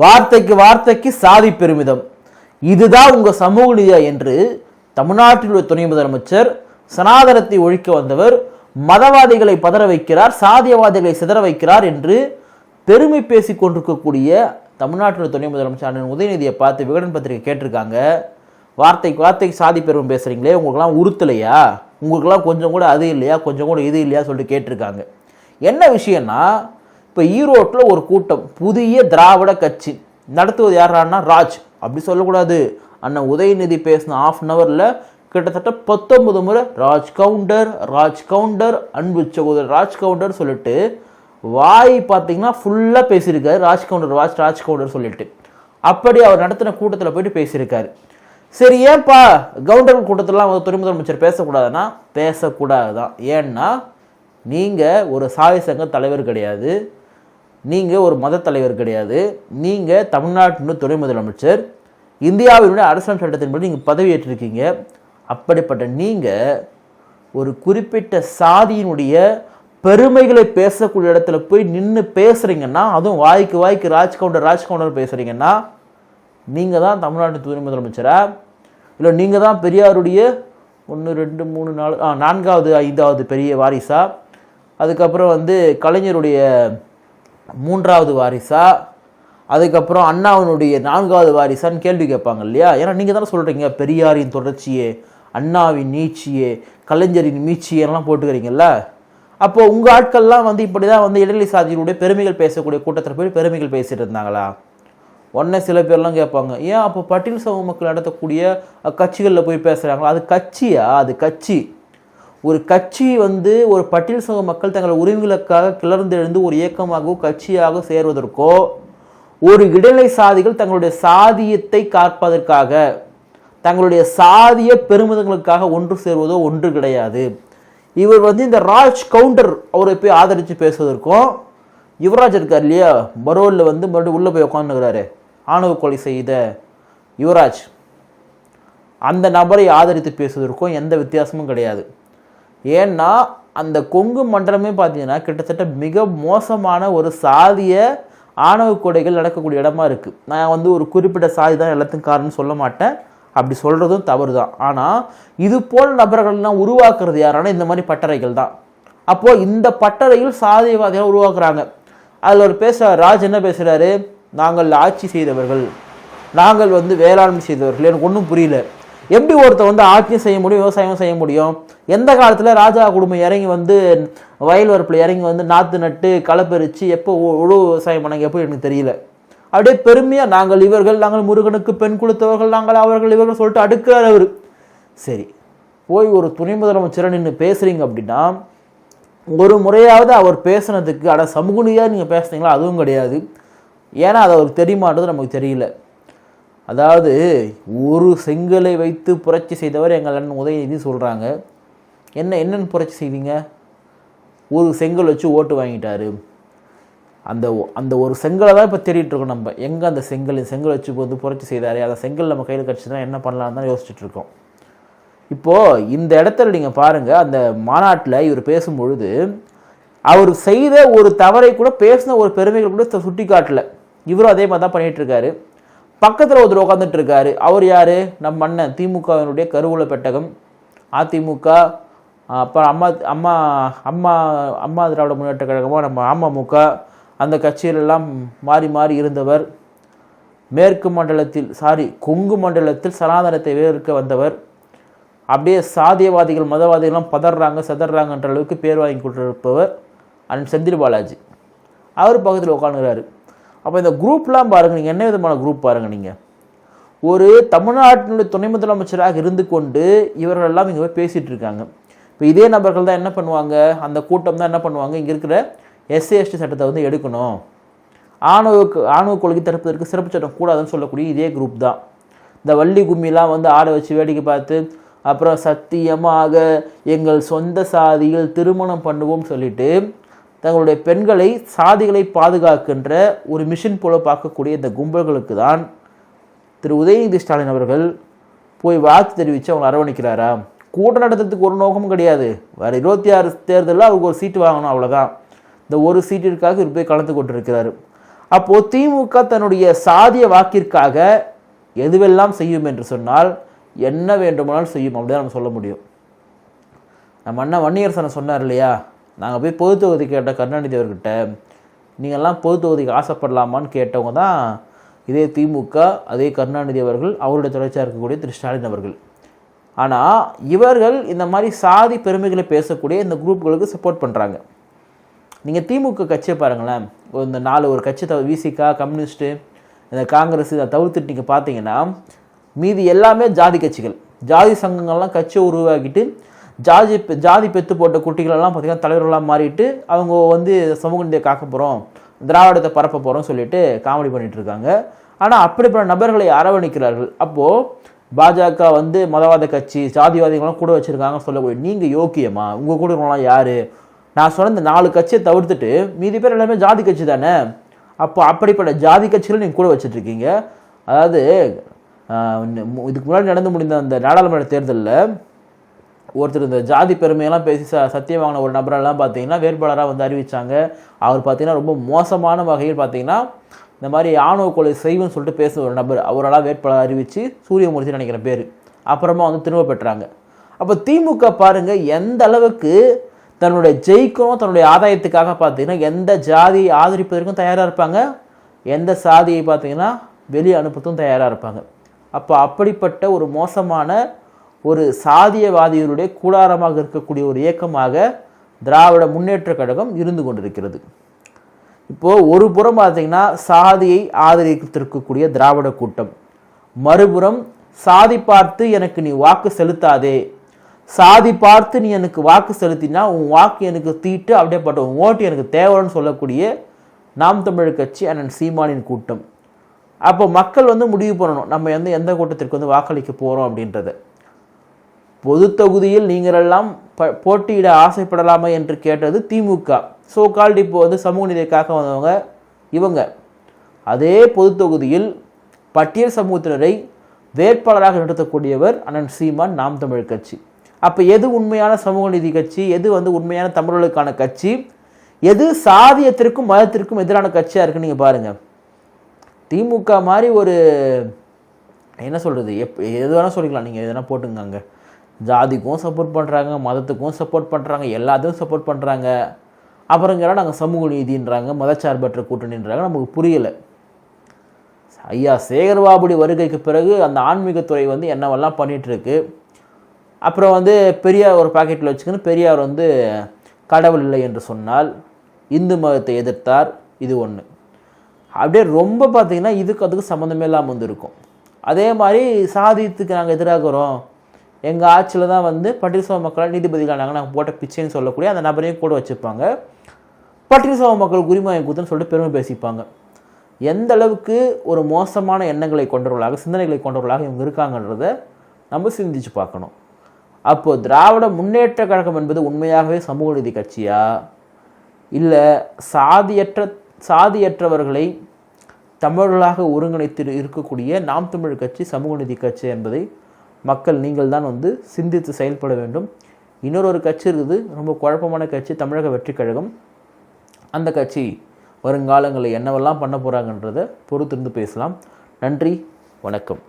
வார்த்தைக்கு வார்த்தைக்கு சாதி பெருமிதம். இதுதான் உங்கள் சமூக நீதியா என்று தமிழ்நாட்டில் உள்ள துணை முதலமைச்சர் சனாதனத்தை ஒழிக்க வந்தவர் மதவாதிகளை பதற வைக்கிறார் சாதியவாதிகளை சிதற வைக்கிறார் என்று பெருமை பேசி கொண்டிருக்கக்கூடிய தமிழ்நாட்டில் துணை முதலமைச்சர் உதயநிதியை பார்த்து விகடன் பத்திரிகை கேட்டிருக்காங்க. வார்த்தைக்கு வார்த்தைக்கு சாதி பெருமை பேசுகிறீங்களே உங்களுக்கெல்லாம் உறுத்தலையா? உங்களுக்கெல்லாம் கொஞ்சம் கூட அது இல்லையா கொஞ்சம் கூட இது இல்லையா சொல்லிட்டு கேட்டிருக்காங்க. என்ன விஷயம்னா இப்போ ஈரோட்டில் ஒரு கூட்டம் புதிய திராவிட கட்சி. நடத்துவது யாரான்னா ராஜ். அப்படி சொல்லக்கூடாது. அண்ணன் உதயநிதி பேசின ஆஃப் அன் ஹவரில் கிட்டத்தட்ட பத்தொன்பது முறை ராஜ் கவுண்டர் ராஜ் கவுண்டர் அன்பு சகோதரர் ராஜ் கவுண்டர் சொல்லிட்டு வாய் பார்த்தீங்கன்னா ஃபுல்லாக பேசியிருக்காரு. ராஜ் கவுண்டர் ராஜ் ராஜ் கவுண்டர் சொல்லிட்டு. அப்படி அவர் நடத்தின கூட்டத்தில் போயிட்டு பேசியிருக்காரு. சரி ஏன்பா கவுண்டர் கூட்டத்திலாம் வந்து துணை முதலமைச்சர் பேசக்கூடாதுன்னா பேசக்கூடாது தான் ஏன்னா நீங்கள் ஒரு சாதி சங்க தலைவர் கிடையாது. நீங்கள் ஒரு மத தலைவர் கிடையாது. நீங்கள் தமிழ்நாட்டின் துணை முதலமைச்சர். இந்தியாவினுடைய அரசியல் சட்டத்தின்படி நீங்கள் பதவியேற்றிருக்கீங்க. அப்படிப்பட்ட நீங்கள் ஒரு குறிப்பிட்ட சாதியினுடைய பெருமைகளை பேசக்கூடிய இடத்துல போய் நின்று பேசுகிறீங்கன்னா அதுவும் வாய்க்கு வாய்க்கு ராஜ்கவுண்டர் ராஜ்கவுண்டர் பேசுகிறீங்கன்னா நீங்கள் தான் தமிழ்நாட்டு துணை முதலமைச்சரா? இல்லை நீங்கள் தான் பெரியாருடைய ஒன்று ரெண்டு மூணு நாலு ஆ நான்காவது ஐந்தாவது பெரிய வாரிசா? அதுக்கப்புறம் வந்து கலைஞருடைய மூன்றாவது வாரிசா. அதுக்கப்புறம் அண்ணாவினுடைய நான்காவது வாரிசான்னு கேள்வி கேட்பாங்க இல்லையா? ஏன்னா நீங்கள் தானே சொல்கிறீங்க பெரியாரின் தொடர்ச்சியே அண்ணாவின் நீட்சியே கலைஞரின் மீச்சியெல்லாம் போட்டுக்கிறீங்கல்ல? அப்போ உங்கள் ஆட்கள்லாம் வந்து இப்படி தான் வந்து இடைநிலை சாதியினுடைய பெருமைகள் பேசக்கூடிய கூட்டத்தில் போய் பெருமைகள் பேசிட்டு இருந்தாங்களா? உடனே சில பேர்லாம் கேட்பாங்க ஏன் அப்போ பட்டியல் சமூக மக்கள் நடத்தக்கூடிய கட்சிகளில் போய் பேசுகிறாங்களா அது கட்சியா? அது கட்சி. ஒரு கட்சி வந்து ஒரு பட்டியல் சமூக மக்கள் தங்கள் உரிமைகளுக்காக கிளர்ந்து எழுந்து ஒரு இயக்கமாகவோ கட்சியாக சேர்வதற்கோ ஒரு இடைநிலை சாதிகள் தங்களுடைய சாதியத்தை காப்பதற்காக தங்களுடைய சாதிய பெருமிதங்களுக்காக ஒன்று சேர்வதோ ஒன்று கிடையாது. இவர் வந்து இந்த ராஜ் கவுண்டர் அவரை போய் ஆதரித்து பேசுவதற்கும் யுவராஜ் இருக்கார் இல்லையா பரோலில் வந்து மறுபடியும் உள்ளே போய் உட்காந்துக்கிறாரு ஆணவ கொலை செய்த யுவராஜ். அந்த நபரை ஆதரித்து பேசுவதற்கும் எந்த வித்தியாசமும் கிடையாது. ஏன்னா அந்த கொங்கு மண்டலமே பார்த்தீங்கன்னா கிட்டத்தட்ட மிக மோசமான ஒரு சாதிய ஆணவ கொடைகள் நடக்கக்கூடிய இடமா இருக்குது நான் வந்து ஒரு குறிப்பிட்ட சாதி தான் எல்லாத்துக்கும் காரணம் சொல்ல மாட்டேன். அப்படி சொல்கிறதும் தவறு தான் ஆனால் இது போல் நபர்கள்லாம் உருவாக்குறது யாரானா இந்த மாதிரி பட்டறைகள் தான். அப்போது இந்த பட்டறையில் சாதியவாதிகள் உருவாக்குறாங்க. அதில் ஒரு பேச ராஜ் என்ன பேசுகிறாரு நாங்கள் ஆட்சி செய்தவர்கள். நாங்கள் வந்து வேளாண்மை செய்தவர்கள். எனக்கு ஒன்றும் புரியல. எப்படி ஒருத்தர் வந்து ஆட்சியும் செய்ய முடியும் விவசாயமும் செய்ய முடியும்? எந்த காலத்தில் ராஜா குடும்பம் இறங்கி வந்து வயல் வரப்பில் இறங்கி வந்து நாற்று நட்டு களை பறித்து எப்போ உழவு விவசாயம் பண்ணாங்க எப்போ எனக்கு தெரியல. அப்படியே பெருமையாக நாங்கள் இவர்கள் நாங்கள் முருகனுக்கு பெண் கொடுத்தவர்கள் நாங்கள் அவர்கள் இவர்கள் சொல்லிட்டு அடுக்கிறார் அவர். சரி போய் ஒரு துணை முதலமைச்சரை நின்று பேசுகிறீங்க அப்படின்னா ஒரு முறையாவது அவர் பேசுனதுக்கு அட சமூக நீங்கள் பேசுனீங்களா? அதுவும் கிடையாது. ஏன்னா அது அவருக்கு தெரியுமான்றது நமக்கு தெரியல. அதாவது ஒரு செங்கலை வைத்து புரட்சி செய்தவர் எங்கள் அண்ணன் உதயநிதி சொல்கிறாங்க என்ன என்னென்னு புரட்சி செய்வீங்க? ஒரு செங்கல் வச்சு ஓட்டு வாங்கிட்டாரு. அந்த அந்த ஒரு செங்கலை தான் இப்போ தேடிட்டுருக்கோம் நம்ம. எங்கே அந்த செங்கல் செங்கல் வச்சு வந்து புரட்சி செய்தார்? அந்த செங்கல் நம்ம கையில் கிடச்சிதுன்னா என்ன பண்ணலாம்னு தான் யோசிச்சுட்ருக்கோம் இப்போது இந்த இடத்துல நீங்கள் பாருங்கள் அந்த மாநாட்டில் இவர் பேசும்பொழுது அவர் செய்த ஒரு தவறை கூட பேசின ஒரு பெருமைகள் கூட சுட்டி காட்டல இவரும் அதே மாதிரி தான் பண்ணிகிட்ருக்காரு பக்கத்தில் ஒருத்தர் உட்காந்துட்டு இருக்காரு அவர் யார்? நம்ம அண்ணன் திமுகவினுடைய கருவூல பெட்டகம். அதிமுக அப்புறம் அம்மா அம்மா அம்மா அம்மா திராவிட முன்னேற்ற கழகமாக நம்ம அமமுக அந்த கட்சியிலெல்லாம் மாறி மாறி இருந்தவர். மேற்கு மண்டலத்தில் சாரி கொங்கு மண்டலத்தில் சனாதனத்தை வேறுக்க வந்தவர். அப்படியே சாதியவாதிகள் மதவாதிகள்லாம் பதறாங்க சதறாங்கன்ற அளவுக்கு பேர் வாங்கி கொண்டிருப்பவர் அண்ட் செந்தில் பாலாஜி. அவர் பக்கத்தில் உட்காந்துக்கிறாரு அப்போ இந்த குரூப்லாம் பாருங்கள் நீங்கள் என்ன விதமான குரூப் பாருங்கள் நீங்கள் ஒரு தமிழ்நாட்டினுடைய துணை முதலமைச்சராக இருந்து கொண்டு இவர்கள் எல்லாம் இங்கே போய் பேசிகிட்டு இருக்காங்க. இப்போ இதே நபர்கள் தான் என்ன பண்ணுவாங்க? அந்த கூட்டம் தான் என்ன பண்ணுவாங்க? இங்கே இருக்கிற எஸ்சி எஸ்டி சட்டத்தை வந்து எடுக்கணும். ஆணவ ஆணவ கொள்கை தடுப்பதற்கு சிறப்பு சட்டம் கூடாதுன்னு சொல்லக்கூடிய இதே குரூப் தான். இந்த வள்ளி கும்மிலாம் வந்து ஆட வச்சு வேடிக்கை பார்த்து அப்புறம் சத்தியமாக எங்கள் சொந்த சாதியில் திருமணம் பண்ணுவோம்னு சொல்லிட்டு தங்களுடைய பெண்களை சாதிகளை பாதுகாக்கின்ற ஒரு மிஷின் போல பார்க்கக்கூடிய இந்த கும்பல்களுக்கு தான் திரு உதயநிதி ஸ்டாலின் அவர்கள் போய் வாழ்த்து தெரிவித்து அவங்க அரவணைக்கிறாரா? கூட்டம் நடத்துறதுக்கு ஒரு நோக்கமும் கிடையாது. வேறு இருபத்தி ஆறு தேர்தலில் அவருக்கு ஒரு சீட்டு வாங்கணும் அவ்வளோதான் இந்த ஒரு சீட்டிற்காக இவர் போய் கலந்து கொண்டிருக்கிறார். அப்போது திமுக தன்னுடைய சாதிய வாக்கிற்காக எதுவெல்லாம் செய்யும் என்று சொன்னால் என்ன வேண்டுமானாலும் செய்யும் அப்படிதான் நம்ம சொல்ல முடியும். நம்ம அண்ணன் வன்னியரசனை சொன்னார் இல்லையா? நாங்கள் போய் பொது தொகுதி கேட்ட கருணாநிதி அவர்கிட்ட நீங்கள்லாம் பொது தொகுதிக்கு ஆசைப்படலாமான்னு கேட்டவங்க தான் இதே திமுக அதே கருணாநிதி அவர்கள் அவருடைய தொடர்ச்சியாக இருக்கக்கூடிய திரு. ஸ்டாலின் அவர்கள். ஆனால் இவர்கள் இந்த மாதிரி சாதி பெருமைகளை பேசக்கூடிய இந்த குரூப்களுக்கு சப்போர்ட் பண்ணுறாங்க நீங்கள் திமுக கட்சியை பாருங்களேன். இந்த நாலு ஒரு கட்சி தவிர விசிகா கம்யூனிஸ்ட்டு இந்த காங்கிரஸ் இதை தவிர்த்துட்டு நீங்கள் பார்த்தீங்கன்னா மீதி எல்லாமே ஜாதி கட்சிகள். ஜாதி சங்கங்கள்லாம் கட்சியை உருவாக்கிட்டு ஜாதி ஜாதி பெத்து போட்ட குட்டிகளெல்லாம் பார்த்திங்கன்னா தலைவர்களாக மாறிட்டு அவங்க வந்து சமூக நீதியை காக்க போகிறோம் திராவிடத்தை பரப்ப போகிறோம் சொல்லிட்டு காமெடி பண்ணிட்டு இருக்காங்க. ஆனால் அப்படிப்பட்ட நபர்களை அரவணைக்கிறார்கள். அப்போது பாஜக வந்து மதவாத கட்சி ஜாதிவாதிகள்லாம் கூட வச்சுருக்காங்க சொல்லக்கூடிய நீங்கள் யோக்கியமா? உங்கள் கூட இருக்கலாம் யார்? நான் சொன்ன இந்த நாலு கட்சியை தவிர்த்துட்டு மீதி பேர் எல்லாமே ஜாதி கட்சி தானே? அப்போ அப்படிப்பட்ட ஜாதி கட்சிகளை நீங்கள் கூட வச்சுட்ருக்கீங்க அதாவது இதுக்கு முன்னாடி நடந்து முடிந்த அந்த நாடாளுமன்ற தேர்தலில் ஒருத்தர் இந்த ஜாதி பெருமையெல்லாம் பேசி ச சத்தியம் வாங்கின ஒரு நபரெல்லாம் பார்த்தீங்கன்னா வேட்பாளராக வந்து அறிவிச்சாங்க. அவர் பார்த்தீங்கன்னா ரொம்ப மோசமான வகையில் பார்த்தீங்கன்னா இந்த மாதிரி ஆணவ கொலை செய்வோம்னு சொல்லிட்டு பேசின ஒரு நபர். அவரெல்லாம் வேட்பாளர் அறிவித்து சூரியமூர்த்தி நினைக்கிற பேர். அப்புறமா வந்து திரும்ப பெற்றாங்க. அப்போ திமுக பாருங்க எந்த அளவுக்கு தன்னுடைய ஜெயிக்கணும் தன்னுடைய ஆதாயத்துக்காக பார்த்தீங்கன்னா எந்த ஜாதியை ஆதரிப்பதற்கும் தயாராக இருப்பாங்க. எந்த சாதியை பார்த்தீங்கன்னா வெளியே அனுப்புறதுக்கும் தயாராக இருப்பாங்க. அப்போ அப்படிப்பட்ட ஒரு மோசமான ஒரு சாதியவாதிகளுடைய கூடாரமாக இருக்கக்கூடிய ஒரு இயக்கமாக திராவிட முன்னேற்ற கழகம் இருந்து கொண்டிருக்கிறது. இப்போது ஒரு புறம் பார்த்தீங்கன்னா சாதியை ஆதரித்திருக்கக்கூடிய திராவிட கூட்டம். மறுபுறம் சாதி பார்த்து எனக்கு நீ வாக்கு செலுத்தாதே. சாதி பார்த்து நீ எனக்கு வாக்கு செலுத்தினா உன் வாக்கு எனக்கு தீட்டு அப்படியே பட்ட உன் ஓட்டு எனக்கு தேவைன்னு சொல்லக்கூடிய நாம் தமிழர் கட்சி அண்ணன் சீமானின் கூட்டம். அப்போ மக்கள் வந்து முடிவு பண்ணணும் நம்ம வந்து எந்த கூட்டத்திற்கு வந்து வாக்களிக்க போகிறோம் அப்படின்றத. பொது தொகுதியில் நீங்களெல்லாம் ப- போட்டியிட ஆசைப்படலாமா என்று கேட்டது திமுக. ஸோ கால்டு இப்போ வந்து சமூக நீதிக்காக வந்தவங்க இவங்க. அதே பொது தொகுதியில் பட்டியல் சமூகத்தினரை வேட்பாளராக நிறுத்தக்கூடியவர் அண்ணன் சீமான் நாம் தமிழ் கட்சி. அப்போ எது உண்மையான சமூக நீதி கட்சி? எது வந்து உண்மையான தமிழர்களுக்கான கட்சி? எது சாதியத்திற்கும் மதத்திற்கும் எதிரான கட்சியாக இருக்குன்னு நீங்கள் பாருங்கள் திமுக மாதிரி ஒரு என்ன சொல்கிறது எப் எது வேணால் சொல்லிக்கலாம். நீங்கள் எதனா போட்டுங்க அங்கே ஜாதிக்கும் சப்போர்ட் பண்ணுறாங்க மதத்துக்கும் சப்போர்ட் பண்ணுறாங்க எல்லாத்தையும் சப்போர்ட் பண்ணுறாங்க அப்புறங்கிற நாங்கள் சமூக நீதின்றாங்க மதச்சார்பற்ற கூட்டணின்றாங்க நமக்கு புரியலை. ஐயா சேகர்பாபுடி வருகைக்கு பிறகு அந்த ஆன்மீகத்துறை வந்து என்னவெல்லாம் பண்ணிகிட்ருக்கு அப்புறம் வந்து பெரியார் ஒரு பாக்கெட்டில் வச்சுக்கின்னு பெரியார் வந்து கடவுள் இல்லை என்று சொன்னால் இந்து மதத்தை எதிர்த்தார் இது ஒன்று அப்படியே ரொம்ப பார்த்தீங்கன்னா இதுக்கு அதுக்கு சம்மந்தமே இல்லாமல் வந்து இருக்கும் அதே மாதிரி சாதியத்துக்கு நாங்கள் எதிராகிறோம் எங்கள் ஆட்சியில் தான் வந்து பட்டியல் மக்களால் மக்கள் நீதிபதிகளானாங்க நாங்கள் போட்ட பிச்சைன்னு சொல்லக்கூடிய அந்த நபரையும் கூட வச்சுருப்பாங்க பட்டியல் சமூக மக்கள் உரிமை கொடுத்துன்னு சொல்லிட்டு பெருமை பேசிப்பாங்க. எந்த அளவுக்கு ஒரு மோசமான எண்ணங்களை கொண்டவர்களாக சிந்தனைகளை கொண்டவர்களாக இவங்க இருக்காங்கன்றத நம்ம சிந்திச்சு பார்க்கணும். அப்போது திராவிட முன்னேற்ற கழகம் என்பது உண்மையாகவே சமூக நீதி கட்சியா? இல்லை சாதியற்ற சாதியற்றவர்களை தமிழர்களாக ஒருங்கிணைத்து இருக்கக்கூடிய நாம் தமிழ் கட்சி சமூக நீதி கட்சி என்பதை மக்கள் நீங்கள் தான் வந்து சிந்தித்து செயல்பட வேண்டும். இன்னொரு ஒரு கட்சி இருக்குது ரொம்ப குழப்பமான கட்சி தமிழக வெற்றி கழகம். அந்த கட்சி வருங்காலங்களில் என்னவெல்லாம் பண்ண போகிறாங்கன்றதை பொறுத்திருந்து பேசலாம். நன்றி வணக்கம்.